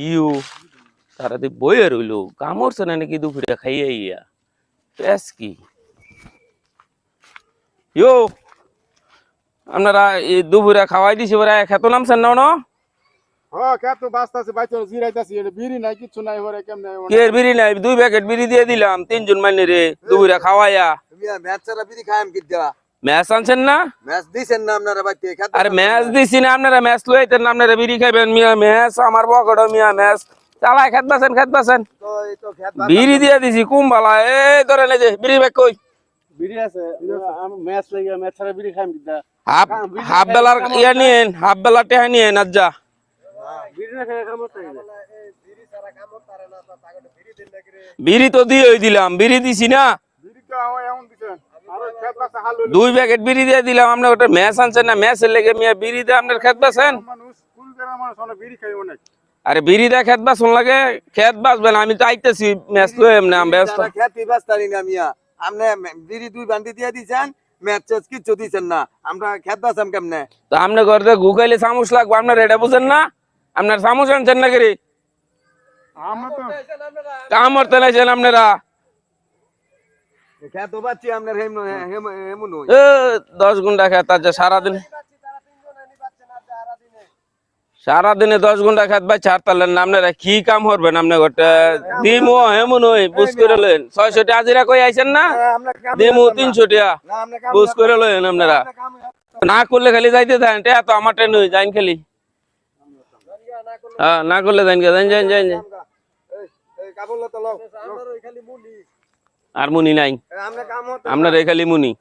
You তারা তো বইয়ে রইল কামড়ছে না নাকি দুপুরে খাইয়ে ইয়া পেস কি ইয়ো আপনারা এই দুপুরে খাওয়াই দিছি ওরা খেত নামছেন না না হ্যাঁ কে তো বাস্তাছে বাইচে জিরাইতাছি এটা বিড়ি নাই কিছু নাই হরে কেমনে কে বিড়ি নাই দুই প্যাকেট বিড়ি দিয়ে দিলাম তিনজন মাইনে রে দুপুরে খাওয়াইয়া মিয়া ম্যাচ আনছেন না? ম্যাচ দিছেন না আপনারা বাইতে আরে ম্যাচ দিছি না আপনারা ম্যাচ লইতেন না আপনারা বিড়ি খাইবেন মিয়া ম্যাচ আমার বকড় মিয়া ম্যাচ। চালাই খেত বাসেন খেত বাসেন তো এই তো খেত বিড়ি দিয়ে দিছি কুম্বালা। এই ধরে নে যে বিড়ি ব্যাগ কই? বিড়ি আছে ম্যাচ লাগি ম্যাচ ছাড়া বিড়ি খাইম কি হাফ হাফ বেলার ইয়া নিয়েন হাফ বেলার টেহা নিয়েন আজ যা। বিড়ি না খাই কাম করতে বিড়ি তো দিয়ে দিলাম বিড়ি দিছি না। দুই প্যাকেট বিড়ি দিয়ে দিলাম আপনি ওটা ম্যাচ আনছেন না ম্যাচের লেগে মিয়া বিড়ি দিয়ে আপনার খেত বাসেন মানুষ কুল করে মানুষ অনেক বিড়ি খাই অনেক আরে বিড়ি দিয়ে খেত বাসন লাগে খেত বাসবেন আমি তো আইতেছি ম্যাচ লই এমনি আমি ব্যস্ত খেতে বাস্তারি না মিয়া আপনি বিড়ি দুই বান্ডি দিয়ে দিছেন ম্যাচ চ্যাচ কিচ্ছু দিছেন না আমরা খেত বাসাম কেমনে তো আপনি ঘরে গুকাইলে চামচ লাগবে আপনার এটা বুঝেন না আপনার চামচ আনছেন না কি আমরা তো কাম করতে নাইছেন আপনারা দশ ঘণ্টা খেত আছে সারাদিন। সারাদিনে দশ ঘণ্টা খেত ভাই ছাড়তালেন না আপনারা কি কাম করবেন আপনার ঘরটা দিমু হেমন ওই বুঝ করে লইন ছয়শো হাজিরা কই আইছেন না? দিমু তিনশো টাকা। না আমরা বুঝ করে লইন আপনারা না। করলে খালি যাইতে থাকেন টেয়া তো আমার ট্রেন হয়ে যাইন খালি। হ্যাঁ না করলে যাইন যাইন। যাইন যাইন যাইন। তো খালি মুলি। আর মুনি নাই। আমরা কাম আপনার এই খালি মুনি।